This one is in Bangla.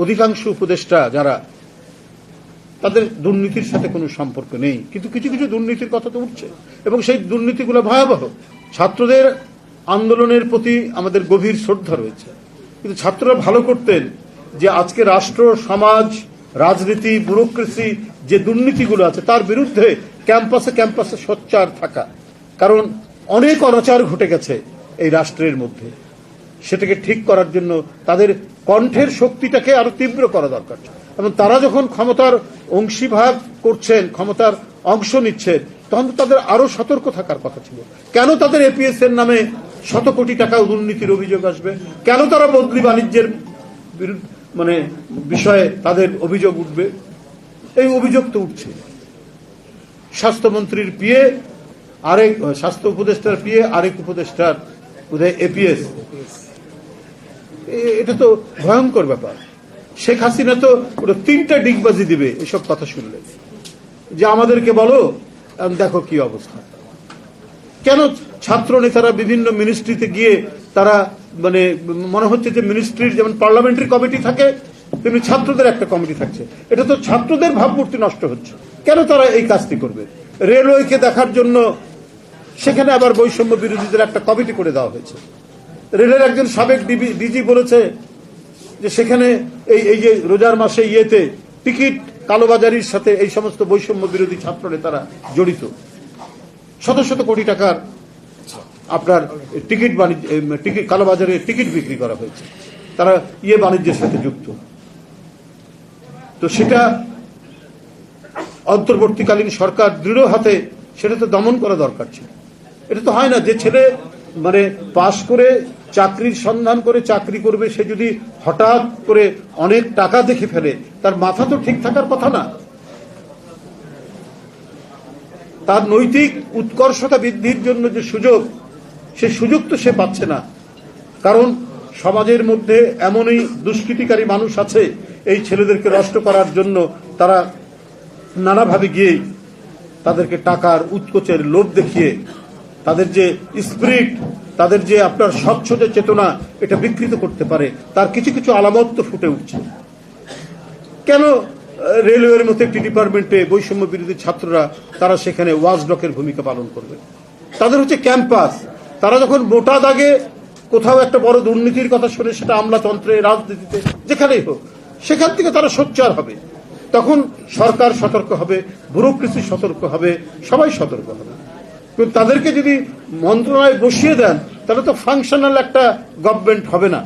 অধিকাংশ উপদেষ্টা যারা, তাদের দুর্নীতির সাথে কোনো সম্পর্ক নেই। কিন্তু কিছু কিছু দুর্নীতির কথা তো উঠছে। এবং সেই দুর্নীতিগুলো ভয়াবহ। ছাত্রদের আন্দোলনের প্রতি আমাদের গভীর শ্রদ্ধা রয়েছে। কিন্তু ছাত্ররা ভালো করতেন যে আজকে রাষ্ট্র, সমাজ, রাজনীতি, ব্যুরোক্রেসি যে দুর্নীতিগুলো আছে, তার বিরুদ্ধে ক্যাম্পাসে ক্যাম্পাসে সোচ্চার থাকা। কারণ অনেক অনাচার ঘটে গেছে এই রাষ্ট্রের মধ্যে। সেটাকে ঠিক করার জন্য তাদের কণ্ঠের শক্তিটাকে আরও তীব্র করা দরকার। এবং তারা যখন ক্ষমতার অংশীভাগ করছেন, ক্ষমতার অংশ নিচ্ছেন, তখন তাদের আরও সতর্ক থাকার কথা ছিল। কেন তাদের এপিএস এর নামে শত কোটি টাকা দুর্নীতির অভিযোগ আসবে? কেন তারা বদলি বাণিজ্যের মানে বিষয়ে তাদের অভিযোগ উঠবে? এই অভিযোগ তো উঠছে। স্বাস্থ্যমন্ত্রীর পিয়ে আরেক, স্বাস্থ্য উপদেষ্টার পিয়ে আরেক উপদেষ্টার বোধহয় এপিএস এটা তো ভয়ঙ্কর ব্যাপার। শেখ হাসিনা তো ওটা তিনটা ডিগবাজি দিবে এসব কথা শুনলে। যে আমাদেরকে বলো দেখো কি অবস্থা। কেন ছাত্র নেতারা বিভিন্ন মিনিস্ট্রিতে গিয়ে তারা মানে মনে হচ্ছে যে মিনিস্ট্রির যেমন পার্লামেন্টারি কমিটি থাকে, তেমনি ছাত্রদের একটা কমিটি থাকছে। এটা তো ছাত্রদের ভাবমূর্তি নষ্ট হচ্ছে। কেন তারা এই কাজটি করবে? রেলওয়েকে দেখার জন্য সেখানে আবার বৈষম্য বিরোধীদের একটা কমিটি করে দেওয়া হয়েছে। রেলের একজন সাবেক ডিজি বলেছে যে সেখানে এই এই যে রোজার মাসে ইয়েতে টিকিট কালোবাজারির সাথে এই সমস্ত বৈষম্য বিরোধী ছাত্র নেতারা জড়িত। শত শত কোটি টাকার আপনার টিকিট বাণিজ্য টিকিট, কালোবাজারে টিকিট বিক্রি করা হয়েছে। তারা ইয়ে বাণিজ্যের সাথে যুক্ত। তো সেটা অন্তর্বর্তীকালীন সরকার দৃঢ় হাতে সেটা তো দমন করা দরকার ছিল। এটা তো হয় না যে ছেলে মানে পাশ করে চাকরির সন্ধান করে চাকরি করবে, সে যদি হঠাৎ করে অনেক টাকা দেখে ফেলে, তার মাথা তো ঠিক থাকার কথা না। তার নৈতিক উৎকর্ষতা বৃদ্ধির জন্য যে সুযোগ, সে সুযোগ তো সে পাচ্ছে না। কারণ সমাজের মধ্যে এমনই দুষ্কৃতিকারী মানুষ আছে, এই ছেলেদেরকে নষ্ট করার জন্য তারা নানাভাবে গিয়ে তাদেরকে টাকার উৎকোচের লোভ দেখিয়ে, তাদের যে স্পিরিট তাদের যে আপনার স্বচ্ছ যে চেতনা এটা বিকৃত করতে পারে, তার কিছু কিছু আলামত তো ফুটে উঠছে। কেন রেলওয়ের মতো একটি ডিপার্টমেন্টে বৈষম্য বিরোধী ছাত্ররা, তারা সেখানে ওয়াজডকের ভূমিকা পালন করবে? তাদের হচ্ছে ক্যাম্পাস। তারা যখন মোটা দাগে কোথাও একটা বড় দুর্নীতির কথা শুনে সেটা আমলাতন্ত্রে, রাজনীতিতে, যেখানেই হোক, সেখান থেকে তারা সোচ্চার হবে। তখন সরকার সতর্ক হবে, ব্যুরোক্রেসি সতর্ক হবে, সবাই সতর্ক হবে। কিন্তু তাদেরকে যদি মন্ত্রণালয়ে বসিয়ে দেন তাহলে তো ফাংশনাল একটা গভর্নমেন্ট হবে না।